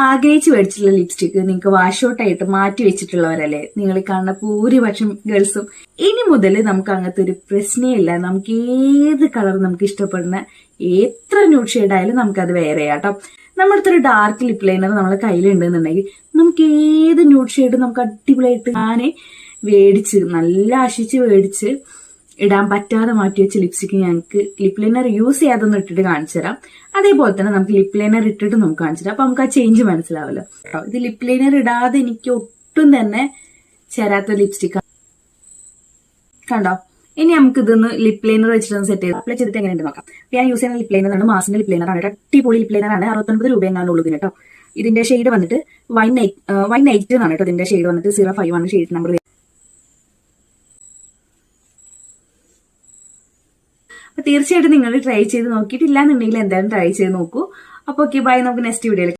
ആഗ്രഹിച്ച് മേടിച്ചിട്ടുള്ള ലിപ്സ്റ്റിക് നിങ്ങൾക്ക് വാഷ് ഔട്ട് ആയിട്ട് മാറ്റി വെച്ചിട്ടുള്ളവരല്ലേ? നിങ്ങൾ കാണുന്ന ഭൂരിപക്ഷം ഗേൾസും ഇനി മുതൽ നമുക്ക് അങ്ങനത്തെ ഒരു പ്രശ്നമില്ല നമുക്ക് ഏത് കളർ നമുക്ക് ഇഷ്ടപ്പെടുന്ന എത്ര ന്യൂഡ് ഷെയ്ഡ് ആയാലും നമുക്കത് വേറെ ആട്ടോ കേട്ടോ. നമ്മുടെ അടുത്തൊരു ഡാർക്ക് ലിപ് ലൈനർ നമ്മളെ കയ്യിലുണ്ടെന്നുണ്ടെങ്കിൽ നമുക്ക് ഏത് ന്യൂഡ് ഷെയ്ഡ് നമുക്ക് അടിപൊളിയായിട്ട് ഞാനേ മേടിച്ച് നല്ല ആശിച്ച് മേടിച്ച് ഇടാൻ പറ്റാതെ മാറ്റി വെച്ച ലിപ്സ്റ്റിക്ക് ഞങ്ങൾക്ക് ലിപ് ലൈനർ യൂസ് ചെയ്യാതൊന്നും ഇട്ടിട്ട് കാണിച്ചു തരാം. അതേപോലെ തന്നെ നമുക്ക് ലിപ് ലൈനർ ഇട്ടിട്ട് നമുക്ക് കാണിച്ചു തരാം. അപ്പൊ നമുക്ക് ആ ചേഞ്ച് മനസ്സിലാവല്ലോ. ഇത് ലിപ് ലൈനർ ഇടാതെ എനിക്ക് ഒട്ടും തന്നെ ചേരാത്ത ലിപ്സ്റ്റിക് കണ്ടോ? ഇനി നമുക്ക് ഇതൊന്ന് ലിപ് ലൈനർ വെച്ചിട്ടൊന്ന് സെറ്റ് ചെയ്ത് അപ്ലൈ ചെയ്തിട്ട് എങ്ങനെയുണ്ട് നോക്കാം. അപ്പൊ ഞാൻ യൂസ് ചെയ്യുന്ന ലിപ് ലൈനർ ആണ് മാസിന്റെ ലിപ് ലൈനർ ആണ്. അടിപൊളി ലിപ് ലൈനർ ആണ്. അറുപത്തൊൻപത് രൂപ എങ്ങാനും ഉള്ളൂ കേട്ടോ ഇതിന്റെ ഷെയ്ഡ് വന്നിട്ട് വൈ നൈറ്റ് വൈ നൈറ്റ് എന്നാണ് കേട്ടോ ഇതിന്റെ ഷെയ്ഡ് വന്നിട്ട് സീറോ ഫൈവ് ആണ് ഷെയ്ഡ് നമ്പർ തീർച്ചയായിട്ടും നിങ്ങൾ ട്രൈ ചെയ്ത് നോക്കിയിട്ടില്ല എന്നുണ്ടെങ്കിൽ എന്തായാലും ട്രൈ ചെയ്ത് നോക്കൂ. അപ്പൊ ഓക്കെ ബൈ നമുക്ക് നെക്സ്റ്റ് വീഡിയോയിൽ